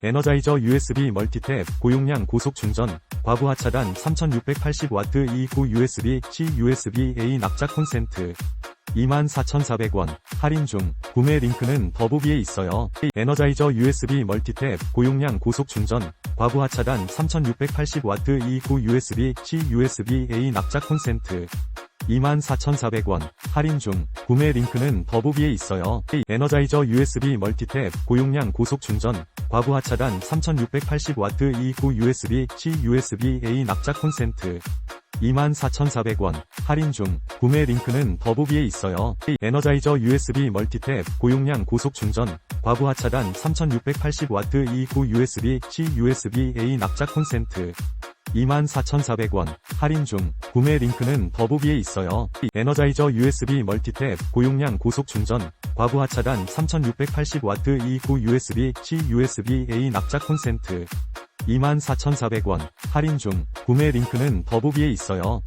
에너자이저 USB 멀티탭 고용량 고속 충전 과부 하차단 3680W 29 USB-C USB-A 납작 콘센트 24,400원 할인 중 구매 링크는 더보기에 있어요. 에너자이저 USB 멀티탭 고용량 고속 충전 과부 하차단 3680W 29 USB-C USB-A 납작 콘센트 24,400원 할인 중 구매 링크는 더보기에 있어요. 에너자이저 USB 멀티탭 고용량 고속 충전 과부 하차단 3680W 29 USB-C USB-A 납작 콘센트 24,400원. 할인 중. 구매 링크는 더보기에 있어요. 에너자이저 USB 멀티탭 고용량 고속 충전. 과부 하차단 3680W 29 USB-C USB-A 납작 콘센트 24,400원. 할인 중. 구매 링크는 더보기에 있어요. 에너자이저 USB 멀티탭 고용량 고속 충전 과부 하 차단 3680W 29 USB-C USB-A 납작 콘센트. 24,400원. 할인 중. 구매 링크는 더보기에 있어요.